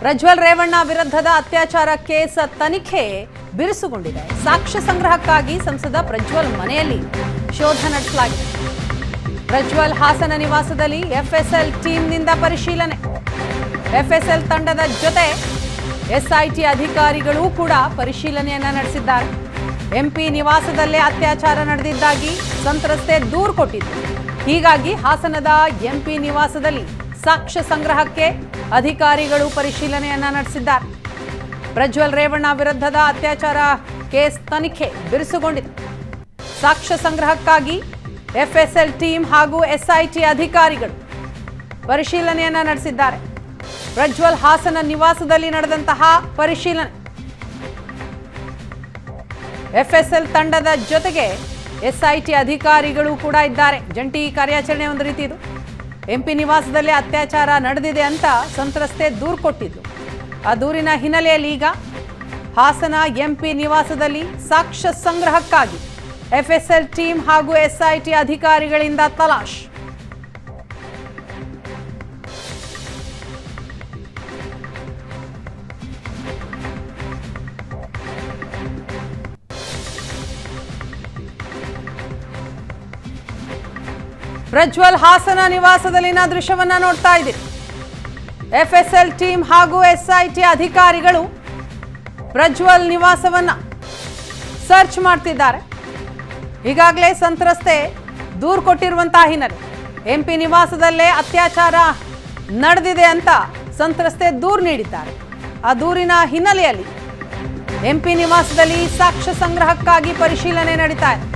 ಪ್ರಜ್ವಲ್ ರೇವಣ್ಣ ವಿರುದ್ಧದ ಅತ್ಯಾಚಾರ ಕೇಸ್ ತನಿಖೆ ಬಿರುಸುಗೊಂಡಿದೆ. ಸಾಕ್ಷ್ಯ ಸಂಗ್ರಹಕ್ಕಾಗಿ ಸಂಸದ ಪ್ರಜ್ವಲ್ ಮನೆಯಲ್ಲಿ ಶೋಧ ನಡೆಸಲಾಗಿದೆ. ಪ್ರಜ್ವಲ್ ಹಾಸನ ನಿವಾಸದಲ್ಲಿ ಎಫ್ಎಸ್ಎಲ್ ಟೀಮ್ನಿಂದ ಪರಿಶೀಲನೆ. ಎಫ್ಎಸ್ಎಲ್ ತಂಡದ ಜೊತೆ ಎಸ್ಐಟಿ ಅಧಿಕಾರಿಗಳು ಕೂಡ ಪರಿಶೀಲನೆಯನ್ನ ನಡೆಸಿದ್ದಾರೆ. ಎಂಪಿ ನಿವಾಸದಲ್ಲೇ ಅತ್ಯಾಚಾರ ನಡೆದಿದ್ದಾಗಿ ಸಂತ್ರಸ್ತೆ ದೂರು ಕೊಟ್ಟಿದ್ದು. ಹೀಗಾಗಿ ಹಾಸನದ ಎಂಪಿ ನಿವಾಸದಲ್ಲಿ ಸಾಕ್ಷ್ಯ ಸಂಗ್ರಹಕ್ಕೆ ಅಧಿಕಾರಿಗಳು ಪರಿಶೀಲನೆಯನ್ನ ನಡೆಸಿದ್ದಾರೆ. ಪ್ರಜ್ವಲ್ ರೇವಣ್ಣ ವಿರುದ್ಧದ ಅತ್ಯಾಚಾರ ಕೇಸ್ ತನಿಖೆ ಬಿರುಸುಗೊಂಡಿದೆ. ಸಾಕ್ಷ್ಯ ಸಂಗ್ರಹಕ್ಕಾಗಿ ಎಫ್ಎಸ್ಎಲ್ ಟೀಮ್ ಹಾಗೂ ಎಸ್ಐಟಿ ಅಧಿಕಾರಿಗಳು ಪರಿಶೀಲನೆಯನ್ನ ನಡೆಸಿದ್ದಾರೆ. ಪ್ರಜ್ವಲ್ ಹಾಸನ ನಿವಾಸದಲ್ಲಿ ನಡೆದಂತಹ ಪರಿಶೀಲನೆ. ಎಫ್ಎಸ್ಎಲ್ ತಂಡದ ಜೊತೆಗೆ ಎಸ್ಐಟಿ ಅಧಿಕಾರಿಗಳು ಕೂಡ ಇದ್ದಾರೆ. ಜಂಟಿ ಕಾರ್ಯಾಚರಣೆ ಒಂದು ರೀತಿ ಇದು. ಎಂಪಿ ನಿವಾಸದಲ್ಲಿ ಅತ್ಯಾಚಾರ ನಡೆದಿದೆ ಅಂತ ಸಂತ್ರಸ್ತೆ ದೂರು ಕೊಟ್ಟಿದ್ದು. ಆ ದೂರಿನ ಹಿನ್ನೆಲೆಯಲ್ಲಿ ಈಗ ಹಾಸನ ಎಂಪಿ ನಿವಾಸದಲ್ಲಿ ಸಾಕ್ಷ್ಯ ಸಂಗ್ರಹಕ್ಕಾಗಿ ಎಫ್ಎಸ್ಎಲ್ ಟೀಮ್ ಹಾಗೂ ಎಸ್ಐಟಿ ಅಧಿಕಾರಿಗಳಿಂದ ತಲಾಶ್. ಪ್ರಜ್ವಲ್ ಹಾಸನ ನಿವಾಸದಲ್ಲಿನ ದೃಶ್ಯವನ್ನ ನೋಡ್ತಾ ಇದ್ದೀರಿ. ಎಫ್ಎಸ್ಎಲ್ ಟೀಮ್ ಹಾಗೂ ಎಸ್ಐಟಿ ಅಧಿಕಾರಿಗಳು ಪ್ರಜ್ವಲ್ ನಿವಾಸವನ್ನ ಸರ್ಚ್ ಮಾಡ್ತಿದ್ದಾರೆ. ಈಗಾಗಲೇ ಸಂತ್ರಸ್ತೆ ದೂರು ಕೊಟ್ಟಿರುವಂತಹ ಹಿನ್ನೆಲೆ. ಎಂಪಿ ನಿವಾಸದಲ್ಲೇ ಅತ್ಯಾಚಾರ ನಡೆದಿದೆ ಅಂತ ಸಂತ್ರಸ್ತೆ ದೂರು ನೀಡಿದ್ದಾರೆ. ಆ ದೂರಿನ ಹಿನ್ನೆಲೆಯಲ್ಲಿ ಎಂಪಿ ನಿವಾಸದಲ್ಲಿ ಸಾಕ್ಷ್ಯ ಸಂಗ್ರಹಕ್ಕಾಗಿ ಪರಿಶೀಲನೆ ನಡೀತಾ ಇದೆ.